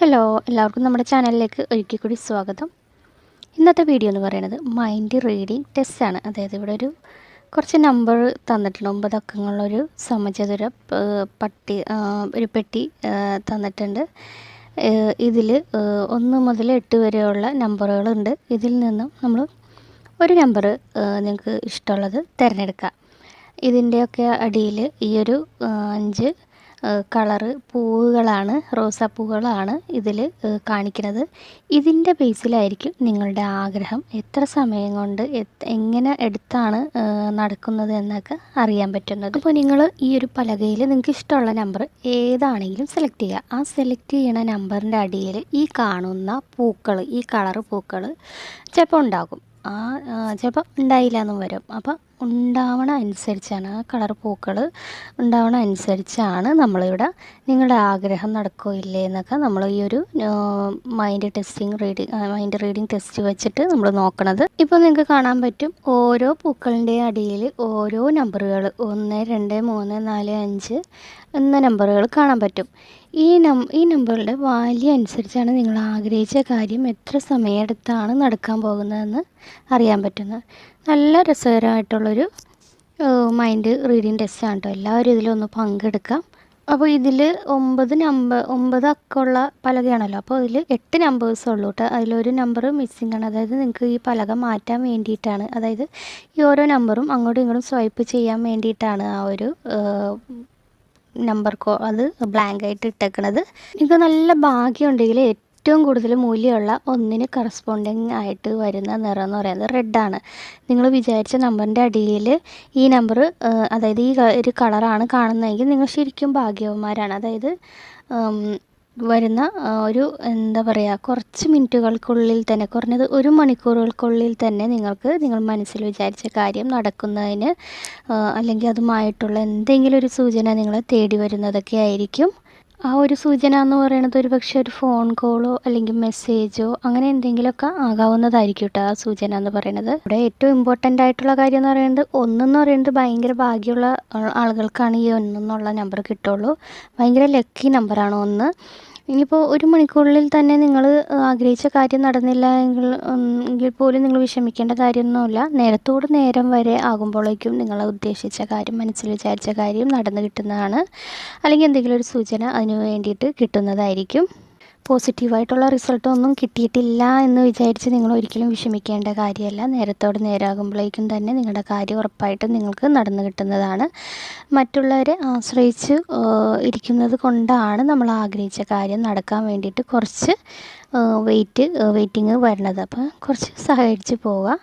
Hello എല്ലാവർക്കും നമ്മുടെ ചാനലിലേക്ക് ഒരിക്കൽ കൂടി സ്വാഗതം. ഇന്നത്തെ വീഡിയോ എന്ന് പറയുന്നത് മൈൻഡ് റീഡിംഗ് ടെസ്റ്റ് ആണ്. അതായത് ഇവിടെ ഒരു കുറച്ച് നമ്പർ തന്നിട്ടുണ്ട്. ഒമ്പത് അക്കങ്ങളുള്ളൊരു സമചതുര പട്ടി ഒരു പെട്ടി തന്നിട്ടുണ്ട്. ഇതിൽ ഒന്ന് മുതൽ എട്ട് വരെയുള്ള നമ്പറുകളുണ്ട് ഇതിൽ നിന്നും നമ്മൾ ഒരു നമ്പർ നിങ്ങൾക്ക് ഇഷ്ടമുള്ളത് തിരഞ്ഞെടുക്കാം. ഇതിന്റെയൊക്കെ അടിയിൽ ഈ ഒരു അഞ്ച് കളറ് പൂവുകളാണ് റോസാപ്പൂവുകളാണ് ഇതിൽ കാണിക്കുന്നത്. ഇതിന്റെ ബേസിലായിരിക്കും നിങ്ങളുടെ ആഗ്രഹം. എത്ര സമയം കൊണ്ട് എങ്ങനെ എടുത്താണ് നടക്കുന്നത് എന്നൊക്കെ അറിയാൻ പറ്റുന്നത്. അപ്പോൾ നിങ്ങൾ ഈ ഒരു പലകയിൽ നിങ്ങൾക്ക് ഇഷ്ടമുള്ള നമ്പർ ഏതാണെങ്കിലും സെലക്ട് ചെയ്യുക. ആ സെലക്ട് ചെയ്യണ നമ്പറിന്റെ അടിയിൽ ഈ കാണുന്ന പൂക്കൾ ഈ കളറ് പൂക്കൾ ചിലപ്പോൾ ഉണ്ടാകും. ആ ചിലപ്പോൾ ഉണ്ടായില്ല എന്നും വരും. അപ്പം ഉണ്ടാവണ അനുസരിച്ചാണ് ആ കളർ പൂക്കൾ ഉണ്ടാവണ അനുസരിച്ചാണ് നമ്മളിവിടെ നിങ്ങളുടെ ആഗ്രഹം നടക്കോ ഇല്ലേ എന്നൊക്കെ നമ്മൾ ഈ ഒരു mind testing reading mind reading test വെച്ചിട്ട് നമ്മൾ നോക്കണത്. ഇപ്പോൾ നിങ്ങൾക്ക് കാണാൻ പറ്റും ഓരോ പൂക്കളിന്റെ അടിയിൽ ഓരോ നമ്പറുകൾ ഒന്ന് രണ്ട് മൂന്ന് നാല് അഞ്ച് എന്ന നമ്പറുകൾ കാണാൻ പറ്റും. ഈ നം ഈ നമ്പറുകളുടെ വാല്യൂ അനുസരിച്ചാണ് നിങ്ങൾ ആഗ്രഹിച്ച കാര്യം എത്ര സമയമെടുത്താണ് നടക്കാൻ പോകുന്നതെന്ന് അറിയാൻ പറ്റുന്നത്. നല്ല രസകരമായിട്ടുള്ളൊരു മൈൻഡ് റീഡിങ് ടെസ്റ്റാണ് കേട്ടോ എല്ലാവരും ഇതിലൊന്ന് പങ്കെടുക്കാം. അപ്പോൾ ഇതിൽ ഒമ്പത് നമ്പർ ഒമ്പത് അക്കമുള്ള പലകയാണല്ലോ. അപ്പോൾ അതിൽ എട്ട് നമ്പേഴ്സ് ഉള്ളൂ കേട്ടോ അതിലൊരു നമ്പർ മിസ്സിംഗ് ആണ്. അതായത് നിങ്ങൾക്ക് ഈ പലക മാറ്റാൻ വേണ്ടിയിട്ടാണ്. അതായത് ഈ ഓരോ നമ്പറും അങ്ങോട്ടും ഇങ്ങോട്ടും സ്വൈപ്പ് ചെയ്യാൻ വേണ്ടിയിട്ടാണ് ആ ഒരു നമ്പർ കോ അത് ബ്ലാങ്ക് ആയിട്ട് ഇട്ടേക്കണത്. നിങ്ങൾക്ക് നല്ല ഭാഗ്യമുണ്ടെങ്കിൽ ഏറ്റവും കൂടുതൽ മൂല്യമുള്ള ഒന്നിന് കറസ്പോണ്ടിങ് ആയിട്ട് വരുന്ന നിറം എന്ന് പറയുന്നത് റെഡാണ് നിങ്ങൾ വിചാരിച്ച നമ്പറിന്റെ അടിയിൽ ഈ നമ്പർ അതായത് ഈ ഒരു കളറാണ് കാണുന്നതെങ്കിൽ നിങ്ങൾ ശരിക്കും ഭാഗ്യവന്മാരാണ്. അതായത് വരുന്ന ഒരു എന്താ പറയുക കുറച്ച് മിനിറ്റുകൾക്കുള്ളിൽ തന്നെ കുറഞ്ഞത് ഒരു മണിക്കൂറുകൾക്കുള്ളിൽ തന്നെ നിങ്ങൾക്ക് നിങ്ങൾ മനസ്സിൽ വിചാരിച്ച കാര്യം നടക്കുന്നതിന് അല്ലെങ്കിൽ അതുമായിട്ടുള്ള എന്തെങ്കിലും ഒരു സൂചന നിങ്ങൾ തേടി വരുന്നതൊക്കെ ആയിരിക്കും. ആ ഒരു സൂചന എന്ന് പറയുന്നത് ഒരു പക്ഷേ ഒരു ഫോൺ കോളോ അല്ലെങ്കിൽ മെസ്സേജോ അങ്ങനെ എന്തെങ്കിലുമൊക്കെ ആകാവുന്നതായിരിക്കും കേട്ടോ ആ സൂചന എന്ന് പറയുന്നത് ഇവിടെ ഏറ്റവും ഇമ്പോർട്ടന്റ് ആയിട്ടുള്ള കാര്യം എന്ന് പറയുന്നത് ഒന്നെന്ന് പറയുന്നത് ഭയങ്കര ഭാഗ്യമുള്ള ആളുകൾക്കാണ് ഈ ഒന്നെന്നുള്ള നമ്പർ കിട്ടുള്ളൂ. ഭയങ്കര ലക്കി നമ്പറാണ് ഒന്ന്. ഇനിയിപ്പോൾ ഒരു മണിക്കൂറിൽ തന്നെ നിങ്ങൾ ആഗ്രഹിച്ച കാര്യം നടന്നില്ല എങ്കിൽ എങ്കിൽ പോലും നിങ്ങൾ വിഷമിക്കേണ്ട കാര്യമൊന്നുമില്ല. നേരത്തോട് നേരം വരെ ആകുമ്പോഴേക്കും നിങ്ങൾ ഉദ്ദേശിച്ച കാര്യം മനസ്സിൽ വിചാരിച്ച കാര്യം നടന്നു കിട്ടുന്നതാണ്. അല്ലെങ്കിൽ എന്തെങ്കിലും ഒരു സൂചന അതിന് വേണ്ടിയിട്ട് കിട്ടുന്നതായിരിക്കും. പോസിറ്റീവായിട്ടുള്ള റിസൾട്ട് ഒന്നും കിട്ടിയിട്ടില്ല എന്ന് വിചാരിച്ച് നിങ്ങൾ ഒരിക്കലും വിഷമിക്കേണ്ട കാര്യമല്ല. നേരത്തോട് നേരാകുമ്പോഴേക്കും തന്നെ നിങ്ങളുടെ കാര്യം ഉറപ്പായിട്ടും നിങ്ങൾക്ക് നടന്നു കിട്ടുന്നതാണ്. മറ്റുള്ളവരെ ആശ്രയിച്ച് ഇരിക്കുന്നത് കൊണ്ടാണ് നമ്മൾ ആഗ്രഹിച്ച കാര്യം നടക്കാൻ വേണ്ടിയിട്ട് കുറച്ച് വെയിറ്റ് വെയിറ്റിംഗ് വരണത്. അപ്പോൾ കുറച്ച് സഹകരിച്ച് പോവുക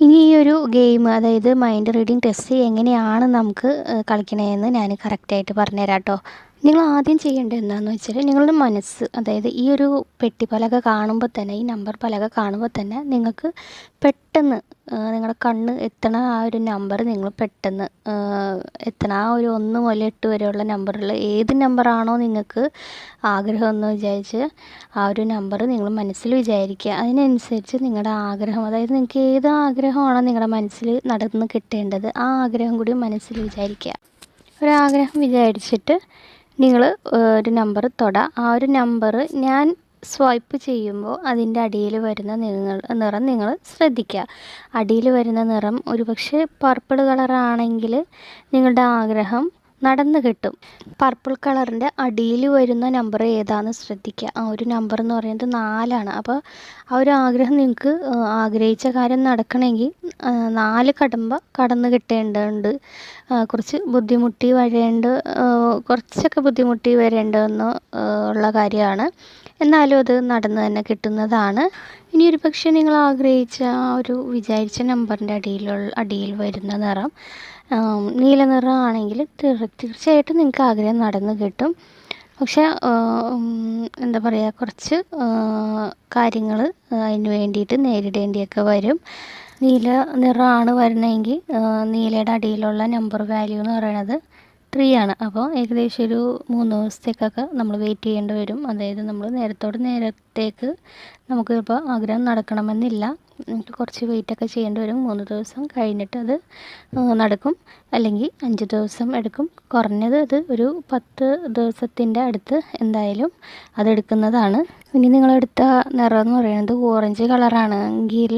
ഇനി ഈ ഒരു ഗെയിം അതായത് മൈൻഡ് റീഡിംഗ് ടെസ്റ്റ് എങ്ങനെയാണ് നമുക്ക് കളിക്കണതെന്ന് ഞാൻ കറക്റ്റായിട്ട് പറഞ്ഞുതരാം കേട്ടോ നിങ്ങൾ ആദ്യം ചെയ്യേണ്ടത് എന്താണെന്ന് വെച്ചാൽ നിങ്ങളുടെ മനസ്സ് അതായത് ഈ ഒരു പെട്ടി പലക കാണുമ്പോൾ തന്നെ ഈ നമ്പർ പലക കാണുമ്പോൾ തന്നെ നിങ്ങൾക്ക് പെട്ടെന്ന് നിങ്ങളുടെ കണ്ണ് എത്തണ ആ ഒരു നമ്പർ നിങ്ങൾ പെട്ടെന്ന് എത്തണ ആ ഒരു ഒന്ന് മുതൽ എട്ട് വരെയുള്ള നമ്പറിൽ ഏത് നമ്പറാണോ നിങ്ങൾക്ക് ആഗ്രഹമെന്ന് വിചാരിച്ച് ആ ഒരു നമ്പർ നിങ്ങൾ മനസ്സിൽ വിചാരിക്കുക. അതിനനുസരിച്ച് നിങ്ങളുടെ ആഗ്രഹം അതായത് നിങ്ങൾക്ക് ഏത് ആഗ്രഹമാണോ നിങ്ങളുടെ മനസ്സിൽ നടന്ന് കിട്ടേണ്ടത് ആ ആഗ്രഹം കൂടി മനസ്സിൽ വിചാരിക്കുക. ഒരാഗ്രഹം വിചാരിച്ചിട്ട് നിങ്ങൾ ഒരു നമ്പർ തൊട. ആ ഒരു നമ്പർ ഞാൻ സ്വൈപ്പ് ചെയ്യുമ്പോൾ അതിന്റെ അടിയിൽ വരുന്ന നിങ്ങൾ നിറം നിങ്ങൾ ശ്രദ്ധിക്കുക അടിയിൽ വരുന്ന നിറം ഒരു പക്ഷേ പർപ്പിൾ കളറാണെങ്കിൽ നിങ്ങളുടെ ആഗ്രഹം നടന്നു കിട്ടും. പർപ്പിൾ കളറിന്റെ അടിയിൽ വരുന്ന നമ്പർ ഏതാണെന്ന് ശ്രദ്ധിക്കുക ആ ഒരു നമ്പർ എന്ന് പറയുന്നത് നാലാണ്. അപ്പോൾ ആ ഒരു ആഗ്രഹം നിങ്ങൾക്ക് ആഗ്രഹിച്ച കാര്യം നടക്കണമെങ്കിൽ നാല് കടമ്പ കടന്ന് കിട്ടേണ്ടതുണ്ട്. കുറച്ച് ബുദ്ധിമുട്ടി വരേണ്ട കുറച്ചൊക്കെ ബുദ്ധിമുട്ടി വരേണ്ടതെന്ന് ഉള്ള കാര്യമാണ്. എന്നാലും അത് നടന്ന് തന്നെ കിട്ടുന്നതാണ്. ഇനി ഒരു പക്ഷേ നിങ്ങൾ ആഗ്രഹിച്ച ആ ഒരു വിചാരിച്ച നമ്പറിന്റെ അടിയിലുള്ള അടിയിൽ വരുന്ന നിറം. നീല നിറമാണെങ്കിൽ തീർ- തീർച്ചയായിട്ടും നിങ്ങൾക്ക് ആഗ്രഹം നടന്നു കിട്ടും. പക്ഷേ എന്താ പറയുക കുറച്ച് കാര്യങ്ങൾ അതിന് വേണ്ടിയിട്ട് നേരിടേണ്ടിയൊക്കെ വരും. നീല നിറമാണ് വരണമെങ്കിൽ നീലയുടെ അടിയിലുള്ള നമ്പർ വാല്യൂ എന്ന് പറയുന്നത് ത്രീ ആണ്. അപ്പോൾ ഏകദേശം ഒരു മൂന്ന് ദിവസത്തേക്കൊക്കെ നമ്മൾ വെയിറ്റ് ചെയ്യേണ്ടി വരും. അതായത് നമ്മൾ നേരത്തോട് നേരത്തേക്ക് നമുക്ക് ഇപ്പോൾ ആഗ്രഹം നടക്കണമെന്നില്ല. കുറച്ച് വെയിറ്റൊക്കെ ചെയ്യേണ്ടി വരും. മൂന്ന് ദിവസം കഴിഞ്ഞിട്ട് അത് നടക്കും. അല്ലെങ്കിൽ അഞ്ച് ദിവസം എടുക്കും. കുറഞ്ഞത് അത് ഒരു പത്ത് ദിവസത്തിന്റെ അടുത്ത് എന്തായാലും അതെടുക്കുന്നതാണ്. ഇനി നിങ്ങളെടുത്ത നിറം എന്ന് പറയുന്നത് ഓറഞ്ച് കളറാണെങ്കിൽ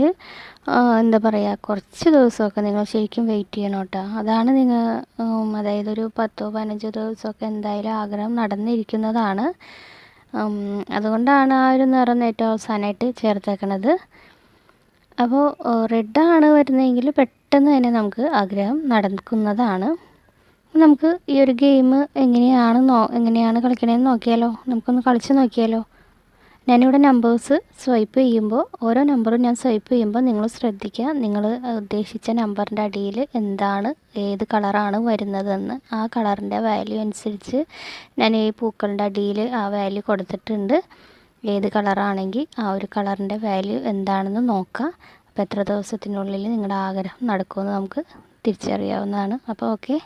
എന്താ പറയുക കുറച്ച് ദിവസമൊക്കെ നിങ്ങൾ ശരിക്കും വെയിറ്റ് ചെയ്യണം കേട്ടോ. അതാണ് നിങ്ങൾ അതായത് ഒരു പത്തോ പതിനഞ്ചോ ദിവസമൊക്കെ എന്തായാലും ആഗ്രഹം നടന്നിരിക്കുന്നതാണ്. അതുകൊണ്ടാണ് ആ ഒരു നിറം ഏറ്റവും അവസാനമായിട്ട് ചേർത്തേക്കണത്. അപ്പോൾ റെഡാണ് വരുന്നതെങ്കിൽ പെട്ടെന്ന് തന്നെ നമുക്ക് ആഗ്രഹം നടക്കുന്നതാണ്. നമുക്ക് ഈ ഒരു ഗെയിം എങ്ങനെയാണ് നോ എങ്ങനെയാണ് കളിക്കണതെന്ന് നോക്കിയാലോ? നമുക്കൊന്ന് കളിച്ച് നോക്കിയാലോ? ഞാനിവിടെ നമ്പേഴ്സ് സ്വൈപ്പ് ചെയ്യുമ്പോൾ ഓരോ നമ്പറും ഞാൻ സ്വൈപ്പ് ചെയ്യുമ്പോൾ നിങ്ങൾ ശ്രദ്ധിക്കുക നിങ്ങൾ ഉദ്ദേശിച്ച നമ്പറിന്റെ അടിയിൽ എന്താണ് ഏത് കളറാണ് വരുന്നതെന്ന്. ആ കളറിന്റെ വാല്യൂ അനുസരിച്ച് ഞാൻ ഈ പൂക്കളുടെ അടിയിൽ ആ വാല്യൂ കൊടുത്തിട്ടുണ്ട്. ഏത് കളറാണെങ്കിൽ ആ ഒരു കളറിന്റെ വാല്യൂ എന്താണെന്ന് നോക്കുക. അപ്പോൾ എത്ര ദിവസത്തിനുള്ളിൽ നിങ്ങളുടെ ആഗ്രഹം നടക്കുമെന്ന് നമുക്ക് തിരിച്ചറിയാവുന്നതാണ്. അപ്പോൾ ഓക്കെ